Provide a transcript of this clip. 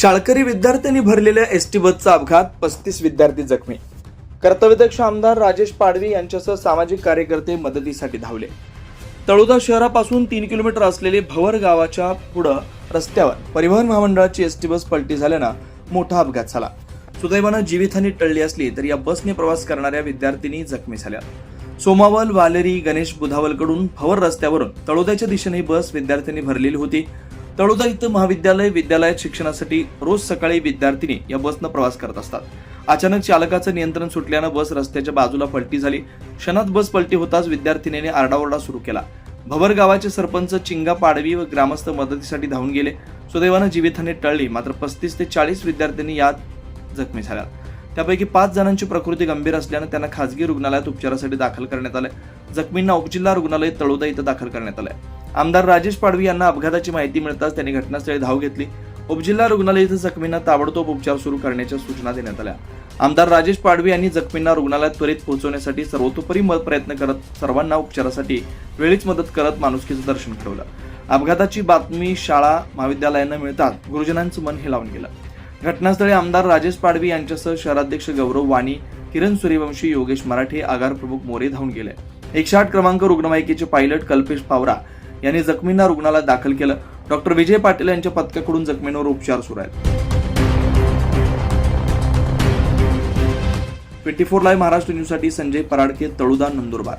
शाळकरी विद्यार्थ्यांनी भरलेल्या एस टी बसचा अपघात पस्तीस विद्यार्थी जखमी. कर्तव्यदक्ष आमदार राजेश पाडवी यांच्यासह सामाजिक कार्यकर्ते मदतीसाठी धावले. तळोदा शहरापासून तीन किलोमीटर असलेले भवर गावाच्या पुढं रस्त्यावर परिवहन महामंडळाची एस टी बस पलटी झाल्यानं मोठा अपघात झाला. सुदैवानं जीवितहानी टळली असली तरी या बसने प्रवास करणाऱ्या विद्यार्थिनी जखमी झाल्या. सोमावल वालेरी गणेश बुधावलकडून भवर रस्त्यावरून तळोद्याच्या दिशेने ही बस विद्यार्थ्यांनी भरलेली होती. तळोदा इथं महाविद्यालय विद्यालयात शिक्षणासाठी रोज सकाळी विद्यार्थिनी या बसनं प्रवास करत असतात. अचानक चालकाचं नियंत्रण सुटल्यानं बस रस्त्याच्या बाजूला पलटी झाली. क्षणात बस पलटी होताच विद्यार्थिनीने आरडाओरडा सुरू केला. भवर गावाचे सरपंच चिंगा पाडवी व ग्रामस्थ मदतीसाठी धावून गेले. सुदैवानं जीवितहानी टळली. मात्र पस्तीस ते चाळीस विद्यार्थ्यांनी यात जखमी झाल्या. त्यापैकी पाच जणांची प्रकृती गंभीर असल्यानं त्यांना खासगी रुग्णालयात उपचारासाठी दाखल करण्यात आलं. जखमींना उपजिल्हा रुग्णालय तळोदा इथं दाखल करण्यात आलंय. आमदार राजेश पाडवी यांना अपघाताची माहिती मिळताच त्यांनी घटनास्थळी धाव घेतली. उपजिल्हा रुग्णालय इथं जखमींना ताबडतोब उपचार सुरू करण्याच्या सूचना देण्यात आल्या. आमदार राजेश पाडवी यांनी जखमींना रुग्णालयात त्वरित पोहोचवण्यासाठी सर्वतोपरी प्रयत्न करत सर्वांना उपचारासाठी वेळीच मदत करत माणुसकीचं दर्शन घडवलं. अपघाताची बातमी शाळा महाविद्यालयांना मिळतात. गुरुजनांचं मन हेलावून गेलं. घटनास्थळी आमदार राजेश पाडवी यांच्यासह शहराध्यक्ष गौरव वाणी किरण सूर्यवंशी योगेश मराठे आगार प्रमुख मोरे धावून गेले. एकशे आठ क्रमांक रुग्णवाहिकेचे पायलट कल्पेश पावरा यांनी जखमींना रुग्णालयात दाखल केलं. डॉक्टर विजय पाटील यांच्या पथकाकडून जखमींवर उपचार सुरू आहेत. ट्वेंटी फोर लाईव्ह महाराष्ट्र न्यूजसाठी संजय पराडके तळुदा नंदुरबार.